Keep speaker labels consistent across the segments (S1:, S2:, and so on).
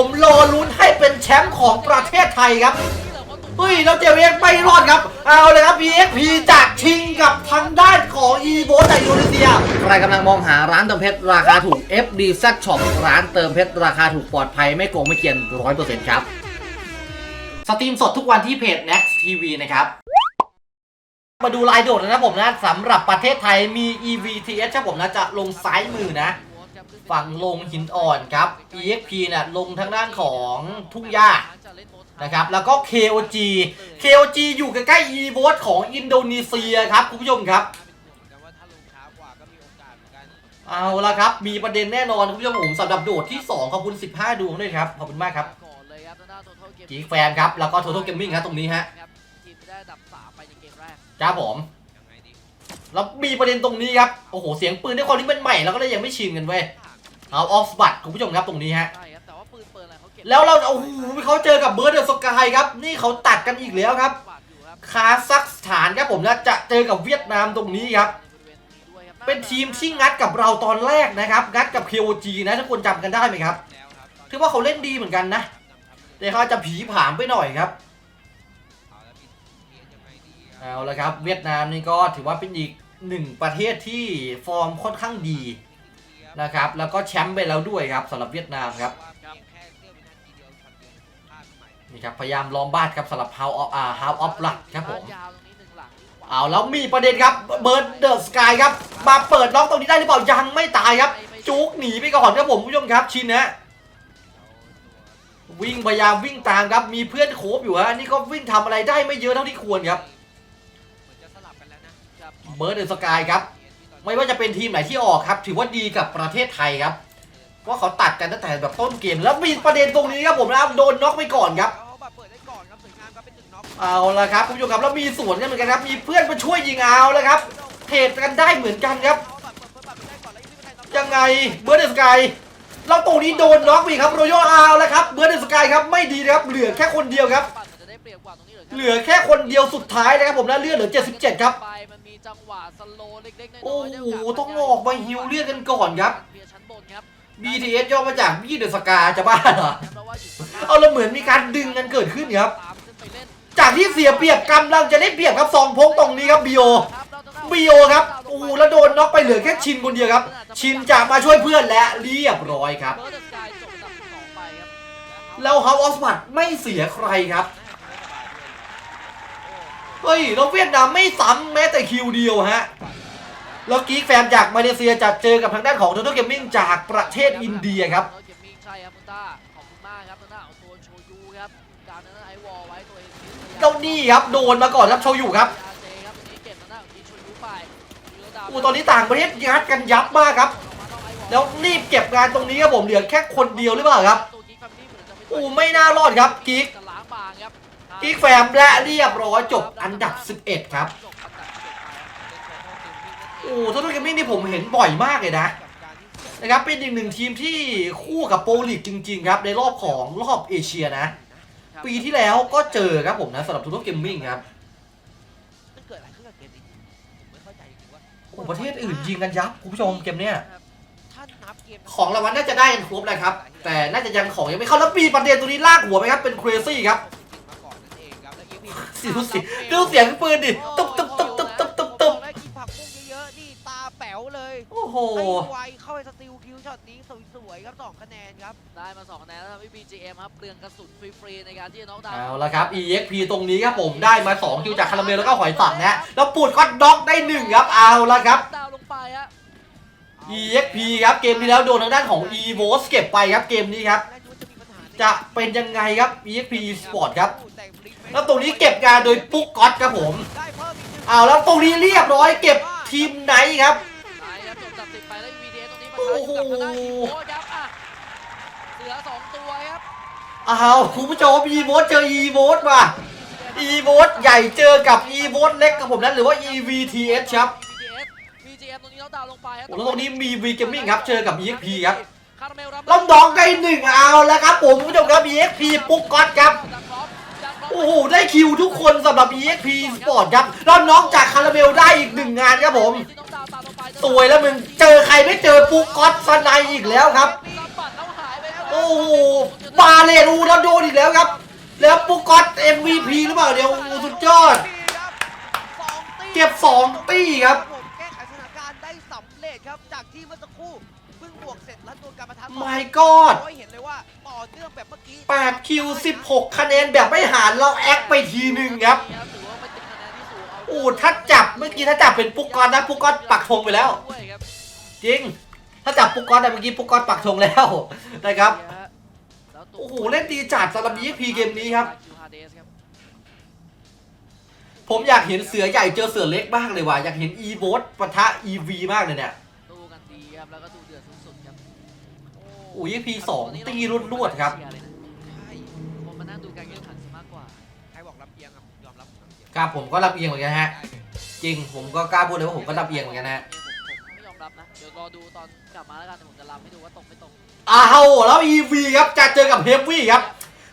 S1: ผมรอลุ้นให้เป็นแชมป์ของประเทศไทยครับเฮ้ยเราเจเอ็กไม่รอดครับ เอาเลยครับ PXP จากชิงกับทางด้านของ e v o จากอินโดนีเซีย ใครกำลังมองหาร้านเติมเพชรราคาถูก FD Z Shop ร้านเติมเพชรราคาถูกปลอดภัยไม่โกงไม่เกียน100%ครับ สตรีมสดทุกวันที่เพจ Next TV นะครับ มาดูลายโดดนะครับผมนะสำหรับประเทศไทยมี EVTS ครับผมนะจะลงซ้ายมือนะ ฝั่งลงหินอ่อนครับ EXP เนี่ยลงทางด้านของทุ่งหญ้านะครับ แล้วก็ KOG KOG อยู่ใกล้ๆ e v o t ของอินโดนีเซียครับ คุณผู้ชมครับ เอาละครับ มีประเด็นแน่นอน คุณผู้ชมผมสำหรับโดดที่ 2 ขอบคุณ 15 ดวงด้วยครับ ขอบคุณมากครับกีแฟนครับ แล้วก็ Total Gaming ครับตรงนี้ฮะ
S2: จ้ามไปในเกมแรก
S1: ครับผมแล้วมีประเด็นตรงนี้ครับ โอ้โห เสียงปืนด้วยความที่เป็นใหม่เราก็เลยยังไม่ชินกันเว้ย เอาออฟสบัตคุณผู้ชมครับตรงนี้ฮะ
S2: ใช่ครับแต่ว่าปืนเปิดอะไรเขาเก็บ
S1: แล้วเราโอ้โหเขาเจอกับเบิร์ดเดอร์สกายครับ นี่เขาตัดกันอีกแล้วครับ
S2: บาดอยู่ครับ
S1: คาซัคสถานครับผมนะจะเจอกับเวียดนามตรงนี้ครับ
S2: ในบริเวณตรงนี้ด้วยครับ
S1: เป็นทีมที่งัดกับเราตอนแรกนะครับ งัดกับ KOG นะทุกคนจำกันได้ไหมครับถือว่าเขาเล่นดีเหมือนกันนะ แต่เขาอาจจะผีผามไปหน่อยครับเอาละครับ เวียดนามนี่ก็ถือว่าเป็นอีกหนึ่งประเทศที่ฟอร์มค่อนข้างดี นะครับ แล้วก็แชมป์ไปแล้วด้วยครับสำหรับเวียดนามครับนี่ครับพยายามล้อมบ้านครับสำหรับ House of อ่า House of Blood ครับผมเอาแล้วมีประเด็นครับเบิร์ดเดอะสกายครับมาเปิดล็อกตรงนี้ได้หรือเปล่ายังไม่ตายครับ จุกหนีไปก่อนครับผมผู้ชมครับชินนะวิ่งพยายามวิ่งตามครับมีเพื่อนโคบอยู่ฮะนี่ก็วิ่งทำอะไรได้ไม่เยอะเท่าที่ควรครับเบิร์ดเดอะสกายครับ ไม่ว่าจะเป็นทีมไหนที่ออกครับ ถือว่าดีกับประเทศไทยครับเพราะเขาตัดกันตั้งแต่แบบต้นเกม แล้วมีประเด็นตรงนี้ครับผมนะครับโดนน็อกไปก่อนครับ
S3: เอาแบบเปิดได้ก่อนครับสวยงามครับเป็นหนึ่งน็อก
S1: เอาละครับคุณผู้ชมครับแล้วมีสวนกันเหมือนกันครับ มีเพื่อนมาช่วยยิงเอาแล้วครับเทรดกันได้เหมือนกันครับ
S3: เอาแบบเปิดเปิดบัตรได้ก่อนแล้วยังไม่มีใครน็อก
S1: ยังไงเบิร์ดเดสกายแล้วตรงนี้โดนน็อกไปครับโรโยอาแล้วครับเบิร์ดเดสกายครับไม่ดีนะครับเหลือแค่คนเดียวครับ
S2: ปั่นมันจะได้เปรียบกว่าตรงนี้เลยครับ
S1: เหลือแค่คนเดียวสุดท้ายนะครับผมนะเลือดเหลือ 77 ครับ
S2: ไปมันมี จังหวะสโลว์เล็กๆน้อยๆ
S1: โอ้
S2: ได้
S1: โห
S2: กาส
S1: ต้องออกมาฮิวเลือดกันก่อนครับ
S2: เคลียร์ชั้นบนครับ
S1: BTS ย่อมาจากบีเดอะสกาจะบ้าเหรอ
S2: เพราะว่าอยู่
S1: เอาแล้วเหมือนมีการดึงกันเกิดขึ้นครับ
S2: ตามขึ้นไปเล่น
S1: จากที่เสียเปรียบกำลังจะได้เปรียบครับซองพกตรงนี้ครับบีโอ
S2: ครับเราจะได้
S1: บีโอครับโอ้โหแล้วโดนน็อกไปเหลือแค่ชินคนเดียวครับ ชินจะมาช่วยเพื่อนและเรียบร้อยครับ
S2: เบิร์ดเดอะสกายจบอันดับสองไปครับ
S1: แล้วเฮาออสบัตไม่เสียใครครับ เฮ้ยแล้วเวียดนามไม่ซ้ำแม้แต่คิวเดียวฮะแล้วกีกแฟมจากมาเลเซียจะเจอกับทางด้านของ Total Gaming จากประเทศอินเดียครับ
S2: แล้วเกมมิ่งใช่ครับคุณต้าขอบคุณมากครับทางด้านของตัวโชยูครับการนั้นไอวอลไว้ตัวเอง
S1: เจ้านี่ครับโดนมาก่อนครับโชยุครับ
S2: อาเจครับตรงนี้เก็บทางด้านของทีโชยูไป
S1: อูตอนนี้ต่างประเทศยัดกันยับมากครับ แล้วรีบเก็บงานตรงนี้ครับผมเหลือแค่คนเดียวหรือเปล่าครับ
S2: ตัวกิ๊กแฟมิลี่เหมือนจะไม่
S1: อูไม่น่ารอดครับกีก
S2: กันล้างบางครับ
S1: กีกแฟมและเรียบร้อยจบอันดับ 11 ครับ
S2: จบอันดับ11ไปครับ
S1: โอ้ Total Gaming นี่ผมเห็นบ่อยมากเลยนะนะครับเป็นอีกหนึ่งทีมที่คู่กับโปรลีกจริง ๆ ครับ ในรอบของรอบเอเชียนะ ปีที่แล้วก็เจอครับผมนะสำหรับทูโ a เกมมิ่งครับ
S3: มันเกิดอะไรขึ้นกับเกมนี้ผมไม่เข้าใจจริงๆว่า
S1: โอ้ประเทศอื่นยิงกันยับคุณผู้ชมเกมเนี้ย
S3: ถ้านับเกม
S1: ของรางวัลน่าจะได้กันครบแล้วครับ แต่น่าจะยังของยังไม่เข้าแล้วปีประเด็นตัวนี้ลากหัวไปครับเป็น crazy ครับ
S3: มาก่อนนั่นเองครับ แล้ว EXP
S1: เสียงเสียงดูเสียงปืนดิตุ๊บตุ๊บตุ๊บตุ๊บตุ๊บตุ๊บตุ๊บ
S3: ได้กินผักบุ้งเยอะๆนี่ตาแป๋วเลย
S1: โอ้โห
S3: ให้ไวเข้าไปสติลคิวช็อตนี้สวยๆครับสองคะแนนครับ
S2: ได้มา2คะแนนแล้วทำให้ BGM ครับเปลืองกระสุนฟรีๆในการที่จะน็อกดาวน์
S1: เอาละครับ EXP ตรงนี้ครับผมได้มา2คิวจากคาราเมลแล้วก็หอยสังนะแล้วปูดก็ด็อกได้หนึ่งครับเอาละครับ
S2: ดาวน์ลงไปฮะ
S1: EXP ครับเกมที่แล้วโดนทางด้านของ EVO เก็บไปครับเกมนี้ครับ จะเป็นยังไงครับ EXP Sport ครับ แล้วตรงนี้เก็บงานโดยปุ๊กก๊อตครับผม
S3: ได้เพิ่มอีกหนึ่ง
S1: เอาแล้วตรงนี้เรียบร้อยเก็บทีมไหนครับ
S2: ได้ครับจบจากสิบไปแล้ว VDS ตรงนี้มา
S1: โอ้
S2: ท้าย
S1: โห
S2: กับทางด้านอีโวครับอะเหลือสองตัวครับ
S1: เอาคุณผู้ชม EVO เจอ EVO ว่ะ EVO ใหญ่เจอกับ EVO เล็กครับผมนั้นหรือว่า EVTS ครับ
S2: VDS VGM ตรงนี้น็อกดาวน์ลงไปครับ
S1: โอ้แล้วตรงนี้มี V Gaming ครับเจอกับ EXP ครับ
S2: คาราเม ลรับ
S1: แล้วน้องได้หนึ่งเอาแล้วครับผมผู้ชมครับ EXP ปุ๊กก๊อตครับ โอ้โห ได้คิวทุกคนสำหรับ EXP Sport ครับแล้วน้องจากคาราเมลได้อีกหนึ่งงานครับผม สวยแล้วมึง เจอใครไม่เจอปุ๊กก๊อตสไนอีกแล้วครับ โอ้โหบาเลรูแล้วโดนอีกแล้วครับ แล้วปุ๊กก๊อต MVP หรือเปล่าเดี๋ยวสุดยอด เก็บสองตี้ครับ My God
S3: โอ้ยเห็นเลยว่าต่อเนื่องแบบเมื่อกี้
S1: 8คิว16 คะแนนแบบไม่หารเราแอคไปทีหนึ่งครับ
S2: ถือว่าเป็นคะแนนที่สูงเา
S1: โอ้ถ้าจับเมื่อกี้ถ้าจับเป็นปุกกอตนะปุกกอตปักธงไปแล้ว
S2: ด้วยครับ
S1: จริง ถ้าจับปุกกอตแต่เมื่อกี้ปุกกอตปักธงแล้วนะครับ
S2: แล้วตัว
S1: โอ้โหเล่นดีจัดสำหรับ EXP เกมนี้ครับ
S2: คิวฮาเดสครับ
S1: ผมอยากเห็นเสือใหญ่เจอเสือเล็กบ้างเลยว่ะอยากเห็น e v o t ปะทะ EV มากเลยเนี่ย
S2: ดูกันดีครับแล้วก็ดูเดือดสุดๆครับ
S1: โอ้ย EP สองตีรวดๆครับ
S3: ใช่
S2: ผมมานั่งดูการแข่งขันซะมากกว่า
S3: ใครบอกลำเอียงอะผมยอมรับผมลำเอียง
S1: ครับผมก็รับเอียงเหมือนกันฮะจริงผมก็กล้าพูดเลยว่าผมก็รับเอียงเหมือนกันนะฮะ
S2: ผมไม่ยอมรับนะ เดี๋ยวรอดูตอนกลับมาแล้วกันแต่ผมจะรับให้ดูว่าตรงไม่ตรง
S1: อ้าวแล้ว EV ครับจะเจอกับ Heavy ครับ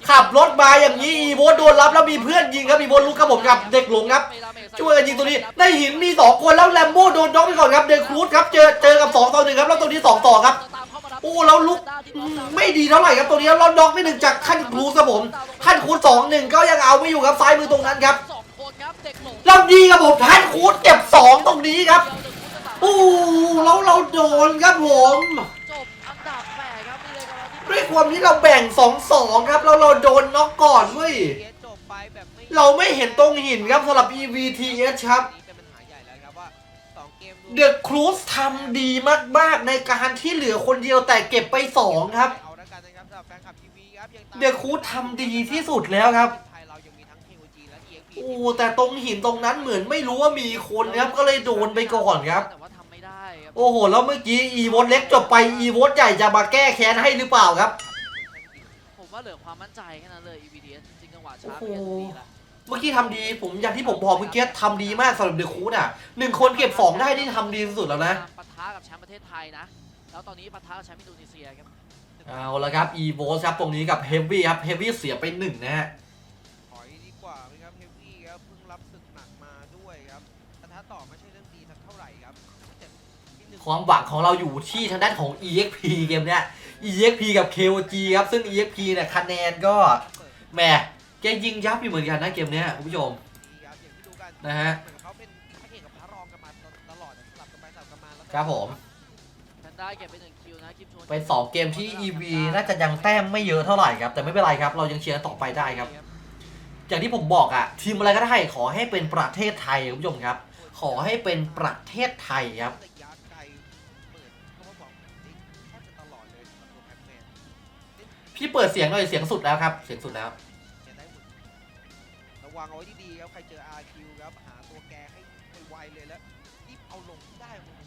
S1: ขับรถมาอย่างนี้ e v o t โดนรับแล้วมีเพื่อนยิงครับ e v o t ลุกครับผมกับเด็กหลงครับ ช่วยกันยิงตัวนี้ได้หินมี 2 คนแล้วแลมโบ้โดนด็อกไปก่อนครับเดครูดครับเจอเจอกับ2ต่อหนึ่งครับแล้วตัวนี้2ต่อครับโอ้แล้วลุกไม่ดีเท่าไหร่ครับตัวนี้แล้วด็อกไม่หนึ่งจากขั้นครูครับผมขั้นครูดสองหนึ่งก็ยังเอาไม่อยู่ครับซ้ายมือตรงนั้นครับ
S2: สองคนครับเด็กหลง
S1: แล้วดีครับผมขั้นครูดเก็บ2ตรงนี้ครับโอ้แล้วเราโดนครับผม
S2: ด้
S1: วยความที่เราแบ่ง2-2ครับแล้วเราโดนน็อกก่อนเว้ย
S3: เรา
S1: ไม่เห็นตรงหินครับสำหรับ EVTS ครับ
S3: เกมรวม
S1: เดอะครูสทำดีมากๆ ในการที่เหลือคนเดียวแต่เก็บไป2ครับ
S3: เอาละกันนะครับสำหรับแฟนคลับทีวีครับยังตาม
S1: เดอะครูสทำดีที่สุดแล้วครับ
S3: ไทยเรายังมีทั้ง KOG และ EXP
S1: โอ้แต่ตรงหินตรงนั้นเหมือนไม่รู้ว่ามีคนครับ ก็เลยโดนไปก่อนครับ
S2: แต่ว่าทำไม่ได้ครับ
S1: โอ้โห แล้วเมื่อกี้อีวอตเล็กจบไปอีวอตใหญ่จะมาแก้แค้นให้หรือเปล่าครับ
S2: ผมว่าเหลือความมั่นใจแค่นั้นเลย EVDS จริงๆจังหวะช้า
S1: โอ้
S2: เป็น
S1: โห
S2: ดีละ
S1: เมื่อกี้ทำดีผมอย่างที่ผมบอกเมื่อกี้ทำดีมากสำหรับเดอะครูสอะหนึ่งคนเก็บ2ได้นี่ทำดีสุดๆแล้วนะ
S2: ปะทะกับแชมป์ประเทศไทยนะ แล้วตอนนี้ปะทะกับแชมป์อินโดนีเซียครับ
S1: เอาละครับอีโวครับตรงนี้กับเฮฟวี่ครับเฮฟวี่เสียไปหนึ่งนะฮะ
S3: ถอยดีกว่านะครับเฮฟวี่ครับเพิ่งรับศึกหนักมาด้วยครับแต่ถ้าต่อไม่ใช่เรื่องดีสักเท่าไหร่ครับแต่นิดนึง
S1: ความหวังของเราอยู่ที่ทางด้านของ EXP เกมเนี้ย EXP กับ KOG ครับซึ่ง EXP เนี่ยคะแนนก็
S3: เปิด
S1: แหมแกยิงยับอยู่เหมือนกันนะเกมเนี้ยคุณผู้ชม
S3: ดีครับอย่างที่ดูกัน
S1: นะฮะ
S3: เหมือนเขาเป็นพระเอกกับพระรองกันมาตลอดสลับกันไปสลับกันมาแล้วก็
S1: ครับผม
S2: แพนด้าเก็บไปหนึ่งคิวนะคิมชวน
S1: เป็นสองเกมที่ EV น่าจะยังแต้มไม่เยอะเท่าไหร่ครับ แต่ไม่เป็นไรครับ เรายังเชียร์ต่อไปได้ครับ อย่างที่ผมบอกอะทีมอะไรก็ได้ขอให้เป็นประเทศไทยคุณผู้ชมครับ ขอให้เป็นประเทศไทยครับ
S3: ระยะไกลเปิดเขาก็บอกเฮ้ยแทบจะตลอดเลยสำหรับตัวแพทแมน
S1: พี่เปิดเสียงหน่อยเสียงสุดแล้วครับ เสียงสุดแล้ว
S3: จะได้หมด ระวังเอาไว้ดีๆครับใครเจอ RQ ครับหาตัวแกให้ไวๆเลยแล้วรีบเอาลงได้โอ้โห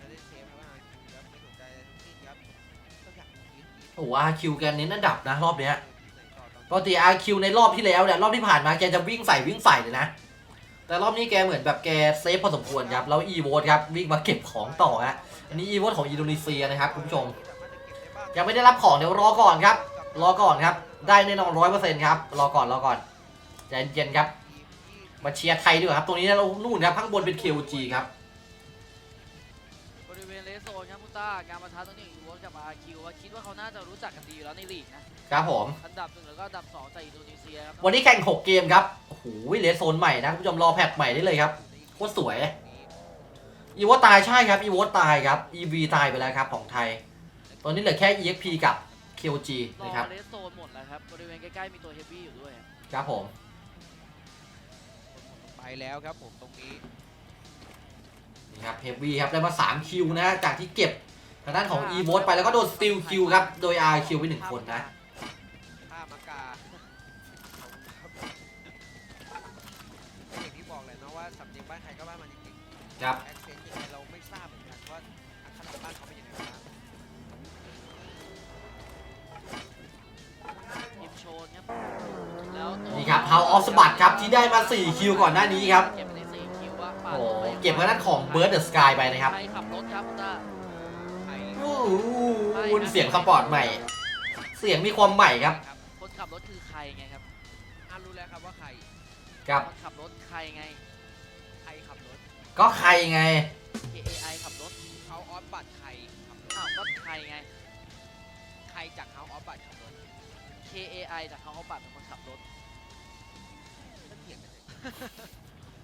S3: จะได้เซฟครับ RQ ครับไม่สนใจอะไรทั้งสิ้นครับก็อยากยิงยิง
S1: โอ้โห RQ แกเน้นอันดับนะรอบเนี้ย
S3: ไหนต่อตอน
S1: ปกติ RQ ในรอบที่แล้วเนี่ยรอบที่ผ่านมาแกจะวิ่งใส่วิ่งใส่เลยนะ แต่รอบนี้แกเหมือนแบบแกเซฟพอสมควรครับแล้ว e v o t ครับวิ่งมาเก็บของต่อฮะอันนี้ e v o t ของอินโดนีเซียนะครับคุณผู้ชม
S3: สามารถจะเก็บได้บ้าง
S1: ยังไม่ได้รับของเดี๋ยวรอก่อนครับ รอก่อนครับ ได้แน่นอนร้อยเปอร์เซ็นต์ครับ รอก่อนรอก่อนใจเย็นครับ
S3: ทีมที่
S1: มาเชียร์ไทยดีกว่าครับ ตรงนี้เรานู่นครับข้างบนเป็น KOG ครับ
S2: บริเวณเลสโซนครับพุต้าการประทะตรงนี้อยู่กับอาคิวว่าคิดว่าเขาน่าจะรู้จักกันดีอยู่แล้วในลีกนะครับ
S1: ผม
S2: อันดับหนึ่งแล้วก็อันดับสองจากอินโดนีเซียครับ
S1: วันนี้แข่ง 6 เกมครับโอ้โหเลสโซนใหม่นะคุณผู้ชมรอแพทใหม่ได้เลยครับโคตรสวยอีโวตายใช่ครับอีโวตายครับ EV ตายไปแล้วครับของไทย ตอนนี้เหลือแค่ EXP กับ KOG
S2: รอ
S1: นะครับ
S2: เลสโซนหมดแล้วครับ บริเวณใกล้ๆมีตัวเฮฟวี่อยู่ด้วย
S1: ครับผม
S3: ไปแล้วครับผมตรงนี้
S1: นี่ครับเฮฟวี่ครับได้มา 3 คิวนะจากที่เก็บทางด้านของ e v o t ไปแล้วก็โดนสติลคิวครับ โดย RQ ไป1คนนะ
S3: ท่ามากาอย่างที่บอกเลยเนาะว่าสำเนียงบ้านใครก็บ้านมันจริง
S1: ครับ
S3: ๆแอคเซนต์ยังไงเราไม่ทราบเหมือนกันว่าอักขระบ้านเขาเป็นยังไงบ้าง
S2: ชนครับแล้วตัว
S1: นี่ครับ House of Sbat ครับที่ได้มา 4 คิวก่อนหน้านี้ครับ
S2: เก็บไปได้สี่คิวว่าปาด
S1: โอ้
S2: ลงไป
S1: เก็บทางด้านของ Bird the Sky ไปนะครับ
S2: ใครขับรถครับพุต้า
S3: ไอ้
S1: โอ้โหเสียงสปอร์ตใหม่ เสียงมีความใหม่ครับ
S3: ครับ
S2: คนขับรถคือใครไงครับ
S3: อะรู้แล้วครับว่าใคร
S1: ครับ
S2: คนขับรถใครไง
S3: ใครขับรถ
S1: ก็ใครไง
S2: KAI ขับรถ
S3: เขาออสบัตรใครขับรถ
S2: อ้าวก็ใครไง
S3: ใใครจากเฮาออฟบัตขับรถ
S2: KAI จากเขาเขาปัดเป็นคนขับรถ
S3: ก็เถียงกันเลย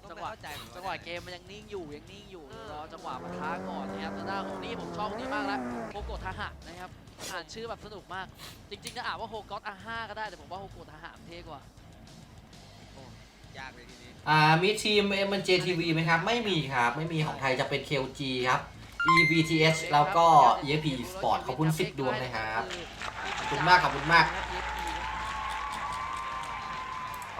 S2: จังหวะ
S3: ก็ไม่เข้าใจมือนน
S2: จังหวะเกมมันยังนิ่งอยู่ยังนิ่งอยู่รอจังหวะปะทะก่อนนะครับทางด้านของนี่ผมชอบคนนี้มากแล้วโฮโกทหะนะครับอ่านชื่อแบบสนุกมาก จริงๆจะอ่านว่าโฮกอตอาห้าก็ได้แต่ผมว่าโฮโกทหะมันเท่กว่า
S3: ยากเลยทีนี้
S1: อ่ามีทีม m j TV ไหมครับ ไม่มีครับ ไม่มีของไทยจะเป็น KOG ครับ EBTH แล้วก็ EFP Sport ขอบคุณ10ดวงนะครับขอบคุณมากขอบคุณมาก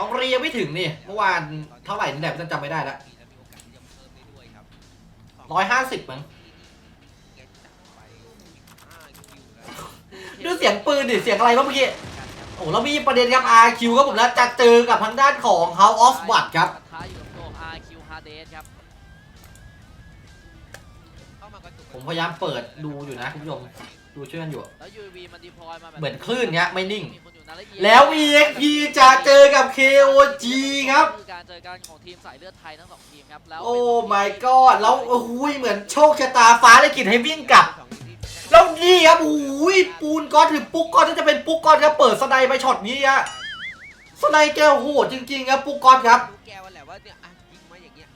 S1: อองเรียไม่ถึงนี่เมื่อวานเท่าไหร่นี่แหละจำไม่ได้ละ
S3: มีแล้วมีโอกาสที่จะเพิ่มได้ด้วยครับ
S1: ร้อยห้าสิบมั้ง
S3: เก็ตจัดไปห้าคิวแล้ว
S1: ดูเสียงปืนดิเสียงอะไรวะเมื่อกี้โอ้แล้วมีประเด็นครับ RQ ครับผมแล้วจะเจอกับทางด้านของ House of Blood ครับ
S2: ปะทะอยู่กับตัว RQ Hades ครับ
S3: เข้ามากระตุก
S1: ผมพยายามเปิดดูอยู่นะคุณผู้ชม ดูช่วยกันอยู่
S2: แล้ว UAV มันดีพลอยมาแบบ
S1: เหมือนคลื่นเงี้ยไม่นิ่ง
S2: มีคนอยู่นะละเอียด
S1: แล้ว EXP จะเจอกับ KOG ครับ
S2: คือการเจอกันของทีมสายเลือดไทยทั้งสองทีมครับแล้ว
S1: โอ้ my god แล้วโอ้โหเหมือนโชคชะตาฟ้าได้กินให้วิ่งกลับ แล้วนี่ครับโอ้ยปูนก้อนถือปุ๊กก้อนที่จะเป็นปุ๊กก้อนครับเปิดสไนไปช็อตนี้ฮะสไนแกโหดจริงๆครับปุ๊กก้อนครับ
S3: รู้แกวันแหละว่าเนี่ยอะยิงมาอย่างเงี้ย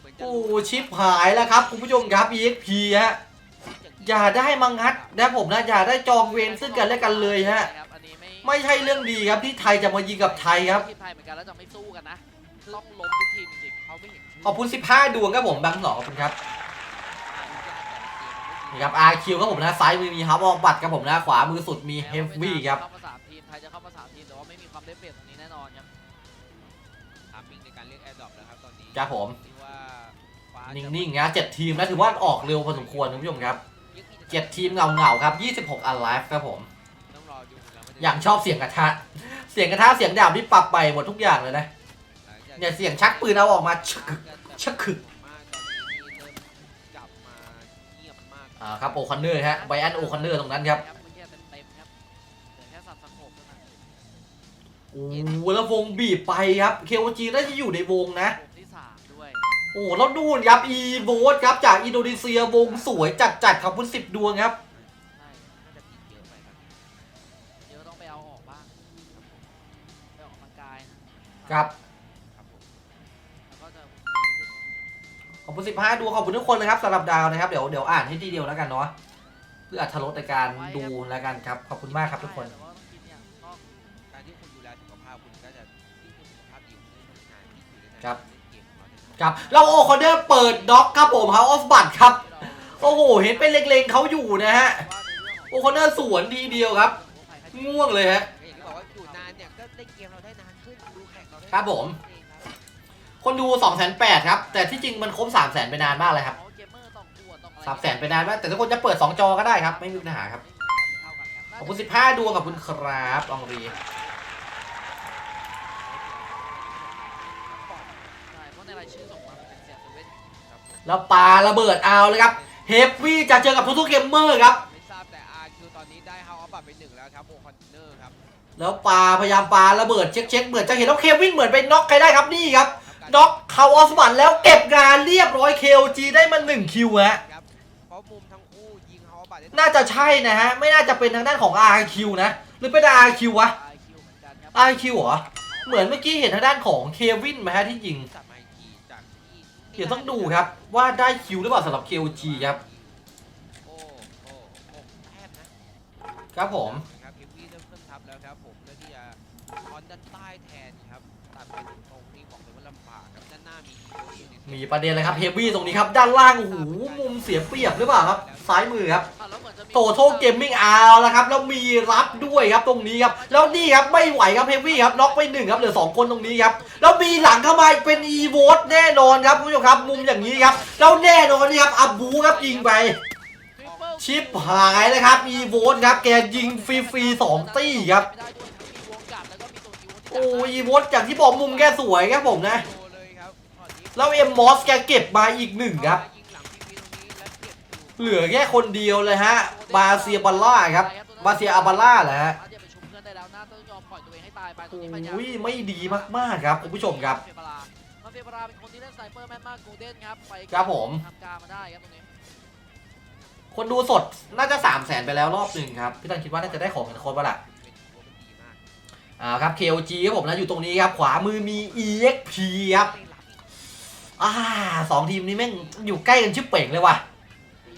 S3: เหมือนจะ
S1: โอ้ชิปหายแล้วครับคุณผู้ชมครับ EXP ฮะ อย่าได้มังัดนะผมนะอย่าได้จองเวรซึ่งกันและกันเลยฮะ
S2: ครับอันนี้ไม่
S1: ไม่ใช่เรื่องดีครับที่ไทยจะมายิงกับไทยครับ
S2: ทีมไทยเหมือนกันแล้วจะไม่สู้กันนะต้องล้มทุกทีมจริง
S3: เขาไม่เห็นชื่
S1: ขอบคุณ 15 ดวงครับผมบางหนอขอบคุณครับนี่ครับ RQ ครับผมนะซ้ายมือมีฮับออกบัตรครับผมนะขวามือสุดมี
S2: ๆ
S1: เฮฟวี่ครับ
S2: เข้ามาสามทีมไทยจะเข้ามาสามทีมแต่ว่าไม่มีความได้เปรียบตรงนี้แน่นอนครับ
S3: ทามมิ่งในการเรียกแอร์ดรอปแล้วครับตอนนี้
S1: ครับผม
S3: ที่ว่าฟ้า
S1: นิ่งๆนะเจ็ดทีมนะถือว่าออกเร็วพอสมควรคุณผู้ชมครับ เจ็ดทีมเงาๆครับ 26 alive ครับผม
S3: ต้องรอดูแล้วว่าจะ
S1: อย่างชอบเสียงกระทะ เสียงกระทะเสียงดาบที่ปรับไปหมดทุกอย่างเลยนะเนี่ยเสียงชักปืนเอาออกมาชึกชักขึก
S3: มากตอนนี้นี่เริ่มกลับมาเงียบมาก
S1: อ่าครับโอคอนเนอร์ฮะไบอันโอคอนเนอร์ตรงนั้นครับ
S2: เมื่อกี้เต็มๆครับเหลือแค่สับสะโขบเท่านั้น
S1: โอ้โหแล้ววงบีบไปครับ เคโอจีน่าจะอยู่ในวงนะ
S2: วงที่สามด้วย
S1: โอ้โหแล้วดูนครับอีโวตครับจากอินโดนีเซียวงสวยจัดๆขอบคุณสิบดวงครับ
S2: ใช่
S3: น่าจะติดเยอะไปครับ
S2: เดี๋ยวต้องไปเอาออกบ้างไปออกกำลังกายนะ
S1: ครับ
S3: ครับผม
S2: แล้วก็จะ
S1: ขอบคุณสิบห้าดวงขอบคุณทุกคนเลยครับสำหรับดาวนะครับเดี๋ยวเดี๋ยวอ่านให้ทีเดียวแล้วกันเนาะเพื่ออัธรสในการดูแล้วกันครับขอบคุณมากครับทุกคน
S2: แต่ว่าต้องกินอย่างก็
S3: การที่คุณดูแลสุขภาพคุณก็จะยิ่งคุณสุขภาพดีขึ้นงานที่อยู่ได้นาน
S1: ครับ ครับเราโอคอนเนอร์เปิดด็อกครับผมเฮาออฟบัตครับ โอ้โห เห็นเป็นเล็งๆเขาอยู่นะฮะ โอคอนเนอร์สวนทีเดียวครับ ง่วงเลยฮะครับผม
S3: ค
S1: นดู2 8 0 0 0ครับ แต่ที่จริงมันครบ 3 0 0 0 0 0ไปนานมากเลยครับ
S2: เกมเมอร์ต้องอวดต้องอะไร
S1: 3 0 0 0 0 0ไปนานมากแต่ทุกคนจะเปิด 2 จอก็ได้ครับ ไม่มีปัญหาครับ ขอบคุณ 15 ดวงขอบคุณครับองรี
S2: ใช่เพราะในรายชื่อส่งมาเป็นเสียงเซเว่น
S3: ครับผม
S1: แล้วปาระเบิดเอาเลยครับเฮฟวี่จะเจอกับทุกๆเกมเมอร์ครับ
S3: ไม่ทราบแต่ RQ ตอนนี้ได้เฮาอัพบัตไปหนึ่งแล้วครับโอคอนเนอร์ครับ
S1: แล้วปาพยายามปาระเบิดเช็คๆเหมือนจะเห็นแล้วเควินเหมือนไปน็อกใครได้ครับนี่ครับน็อกเขาออสบัตแล้วเก็บงานเรียบร้อย KOG ได้มา1คิวฮะ
S3: ครับเพราะมุมทั้งคู่ยิงเฮาอัพบัตได้
S1: น่าจะใช่นะฮะไม่น่าจะเป็นทางด้านของ RQ นะ หรือเป็น RQ วะ
S2: ไอคิวเหมือนกันครับ
S1: RQ เหรอเหมือนเมื่อกี้เห็นทางด้านของเควินไหมฮะที่ยิง
S3: จับมาอีกทีจากที่
S1: เดี๋ยวต้องดูครับ ว่าได้คิวหรือเปล่าสำหรับ KOG ครับ
S3: โอ้โอ้โอ้แต้มนะครับ
S1: ผม
S3: ครับเฮฟวี่เริ่มขึ้นทับแล้วครับผมเพื่อที่จะคอนด้านใต้แทนครับตัดไปถึงตรงนี้บอกเลยว่าลำบากครับด้านหน้ามีอีโวอยู่ใน
S1: มีประเด็นเลยครับเฮฟวี่ตรงนี้ครับ ด้านล่าง โอ้โห มุมเสียเปรียบหรือเปล่าครับ ซ้ายมือครับ
S2: อะแล้วเหมือนจะมี
S1: โตโทเกมมิ่งเอาแล้วครับ แล้วมีรับด้วยครับตรงนี้ครับ แล้วนี่ครับไม่ไหวครับเฮฟวี่ครับน็อกไปหนึ่งครับเหลือสองคนตรงนี้ครับ แล้วมีหลังเข้ามาเป็นอีโวตแน่นอนครับคุณผู้ชมครับ มุมอย่างนี้ครับ แล้วแน่นอนนี่ครับอับบูครับยิงไป ชิปหายเลยครับอีโวตครับ แกยิงฟรีๆสองตี้ครับ โอ้อีโวตอย่างที่บอกมุมแกสวยครับผมนะ แล้วเอ็มมอสแกเก็บมาอีกหนึ่งครับ
S3: เห
S1: ลือแค่คนเดียวเลยฮะ บาเซียบัลล่าครับ บาเซียอาบัลล่าแหละฮะโอ้ยไม่ดีมากๆครับคุณผู้ชมครับ
S2: เฟียบารามาเฟียบาราเป็นคนที่เล่นไซเปอร์แม่นมากโกลเด้นครับไป
S1: ครับผม
S2: ทำการมาได้ครับตรงนี้
S1: คนดูสดน่าจะ3 0 0แสนไปแล้วรอบหนึ่งครับ พี่ตันคิดว่าน่าจะได้ของกันโคตรปะล่ะ
S3: เป็นหัวมันดีมาก
S1: อ่าครับ KOG ครับผมนะอยู่ตรงนี้ครับ ขวามือมี EXP ครับ
S3: ไม่รับอีก
S1: อ่าสองทีมนี้แม่งอยู่ใกล้กันชิบเป่งเลยว่ะ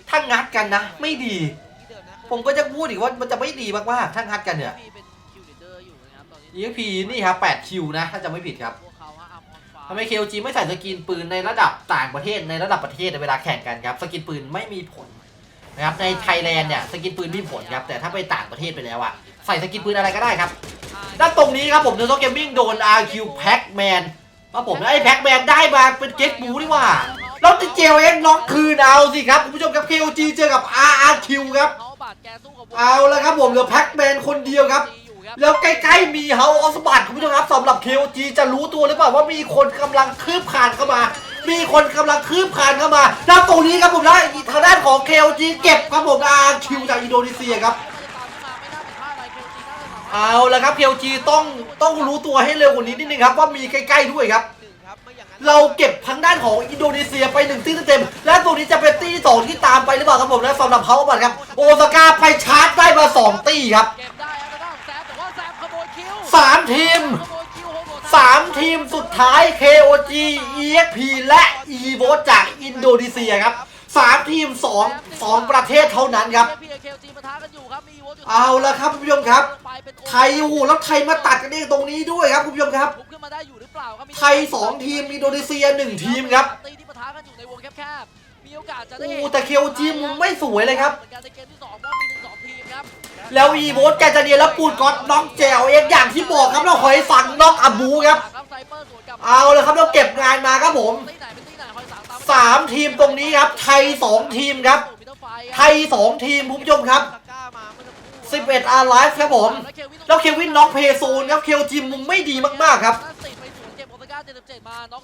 S1: ถ้างัดกันนะ ไม่ดี
S3: ที่เดิมนะ
S1: ผมก็จะพูดอีกว่ามันจะไม่ดีมากๆถ้างัดกันเนี่ย
S2: มีเป็นคิวลีดเดอร์อยู่นะครับตอนนี้
S1: EXP นี่ครับ8คิวนะ ถ้าจะไม่ผิดครับ ทำไม KOG ไม่ใส่สกินปืนในระดับต่างประเทศในระดับประเทศในเวลาแข่งกันครับ สกินปืนไม่มีผลนะครับในไทยแลนด์เนี่ยสกินปืนมีผลครับแต่ถ้าไปต่างประเทศไปแล้วอะใส่สกินปืนอะไรก็ได้ครับด้านตรงนี้ครับผมเดนโซเกมมิ่งโดน RQ Pac-Man ว่าผมนะไอ้แพ็กแมนได้มาเป็นเก็ตบูนี่หว่าแล้วติเจลเอ็กน็อกคืนเอาสิครับคุณผู้ชมครับ KOG เจอกับ RRQ ครับ
S2: เขาบาดแกสู้กับ
S1: เอาละครับผมเหลือแพ็กแมนคนเดียวครับ
S2: อยู่ครับ
S1: แล้วใกล้ๆมีเฮาออสบัตคุณผู้ชมครับสำหรับ KOG จะรู้ตัวหรือเปล่าว่ามีคนกำลังคืบคลานเข้ามา มีคนกำลังคืบคลานเข้ามาแล้วตรงนี้ครับผมนะทางด้านของ KOG เก็บครับผม RQ จากอินโดนีเซียครับ เอาละครับ KOG ต้องต้องรู้ตัวให้เร็วกว่านี้นิดนึงครับว่ามีใกล้ๆด้วยครับ เราเก็บทางด้านของอินโดนีเซียไปหนึ่งตีเต็มๆและตัวนี้จะเป็นตีที่สองที่ตามไปหรือเปล่าครับผมและสำหรับเขาบัตครับ โอซาก้าไปชาร์จได้มาสองตีครับ
S2: เก็บ
S1: สามทีม
S2: ขโมยคิวโฮโกะ
S1: สามทีมสุดท้าย KOG EXP และ EVO จากอินโดนีเซียครับสามทีมสองสองประเทศเท่านั้นครับ
S2: พีเอเคจีปะทะกันอยู่ครับมีวอตยู่
S1: เอาละครับคุณผู้ชมครับ
S2: ไปเป็นโอ
S1: ไทยโอ้โหแล้วไทยมาตัดกันเองตรงนี้ด้วยครับคุณผู้ชมครับ
S2: ลุกขึ้นมาได้อยู่หรือเปล่าครับมี
S1: ไทยสองทีมอินโดนีเซียหนึ่งทีมครับ
S2: ตีที่ปะทะกันอยู่ในวงแคบๆมีโอกาสจะได้
S1: โอ้แต่ KOG มุมไม่สวยเลยครับ แล้วอีโวสแกจะเนียนแล้วปูนก๊อตน็อกแจวเองอย่างที่บอกครับแล้วหอยสังน็อกอบูครับ
S2: เอร์สวนกลับ
S1: เอาเลยครับเราเก็บงานมาครับผม
S2: สาม
S1: ทีมตรงนี้ครับ ไทยสองทีมครับ
S2: ไท
S1: ยสองทีมผู้ชมครับ
S3: ตะกร้ามาเอสักครู่
S1: 11อาร์ไลฟ์ครับผม แล้วเควินน็อกเพย์โซนครับ เคลจิมมุมไม่ดีมากๆครับ
S2: ติดไปสวนเก็บโอซาก้า77มากครับ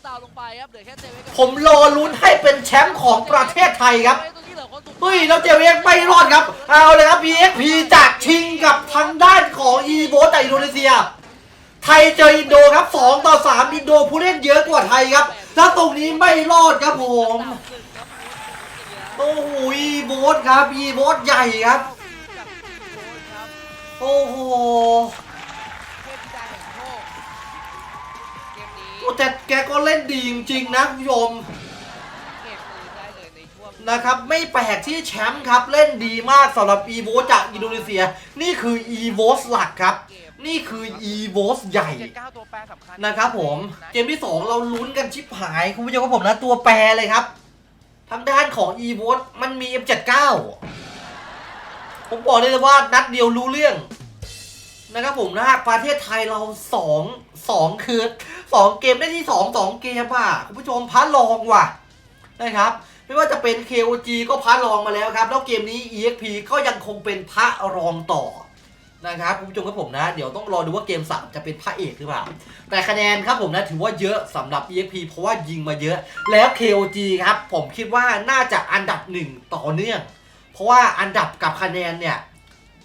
S1: ผมรอลุ้นให้เป็นแชมป์ของประเทศไทยครับ
S2: เฮ้
S1: ยแล้วเจเวกไม่รอดครับ เอาเลยครับ PXP จากชิงกับทางด้านของอีโบจากอินโดนีเซีย ไทยเจออินโดครับ 2 ต่อ 3 อินโดผู้เล่นเยอะกว่าไทยครับ แล้วตรงนี้ไม่รอดครับผมโอ้โหอีโบสครับอีโบสใหญ่ครับ
S3: โอ้
S1: โห
S3: แห่งโชคเกมนี้
S1: โอ้แต่แกก็เล่นดีจริงๆนะคุณผู้ชม
S3: นะ
S1: ครับไม่แปลกที่แชมป์ครับเล่นดีมากสำหรับอีโวจากอินโดนีเซีย นี่คืออีโวสหลักครับ นี่คืออีโวสใหญ่นะครับผมเกมที่ 2 เราลุ้นกันชิบหาย คุณผู้ชมครับผมนะตัวแปรเลยครับ ทางด้านของ e v o t มันมี M79 ผมบอกได้เลยว่านัดเดียวรู้เรื่องนะครับผมนะประเทศไทยเรา2 2คือ2เกมได้ที่2 2เกมอะคุณผู้ชมพัดลองว่ะนะครับ ไม่ว่าจะเป็น KOG ก็พัดรองมาแล้วครับ แล้วเกมนี้ EXP ก็ยังคงเป็นพระรองต่อนะครับคุณผู้ชมครับผมนะ เดี๋ยวต้องรอดูว่าเกม 3 จะเป็นพระเอกหรือเปล่า แต่คะแนนครับผมนะถือว่าเยอะสำหรับ EXP เพราะว่ายิงมาเยอะ แล้ว KOG ครับ ผมคิดว่าน่าจะอันดับหนึ่งต่อเนื่อง เพราะว่าอันดับกับคะแนนเนี่ย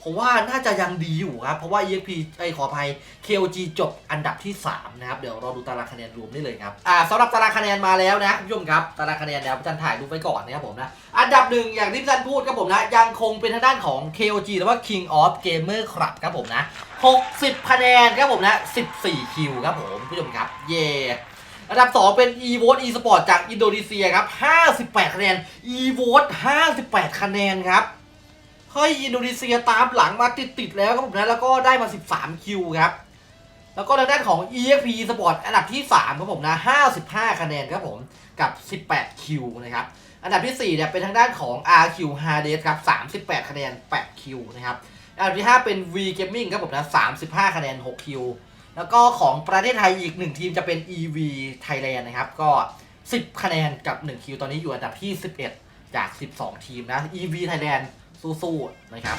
S1: ผมว่าน่าจะยังดีอยู่ครับ เพราะว่า EXP ไอขออภัย KOG จบอันดับที่ 3 นะครับ เดี๋ยวรอดูตารางคะแนนรวมได้เลยครับ อ่าสำหรับตารางคะแนนมาแล้วนะคุณผู้ชมครับ ตารางคะแนนเนี่ยพี่จันถ่ายรูปไว้ก่อนนะครับผมนะ อันดับหนึ่งอย่างที่พี่จันพูดครับผมนะ ยังคงเป็นทางด้านของ KOG หรือว่า King of Gamer Club ครับผมนะ 60 คะแนนครับผมนะ 14 คิวครับผมผู้ชมครับ เย่อันดับ 2 เป็น e v o t eSport จากอินโดนีเซียครับ 58 คะแนน e v o t 58 คะแนนครับ เฮ้ยอินโดนีเซียตามหลังมาติดๆแล้วครับผมนะแล้วก็ได้มา 13 คิวครับ แล้วก็ทางด้านของ EXP Sport อันดับที่ 3 ครับผมนะ 55 คะแนนครับผมกับ 18 คิวนะครับ อันดับที่ 4 เนี่ยเป็นทางด้านของ RQ Hades ครับ 38 คะแนน 8 คิวนะครับ อันดับที่ 5 เป็น V Gaming ครับผมนะ 35 คะแนน 6 คิว แล้วก็ของประเทศไทยอีก 1 ทีมจะเป็น EV Thailand นะครับก็ 10 คะแนนกับ 1 คิว ตอนนี้อยู่อันดับที่ 11 จาก 12 ทีมนะ EV Thailand สู้ๆนะครับ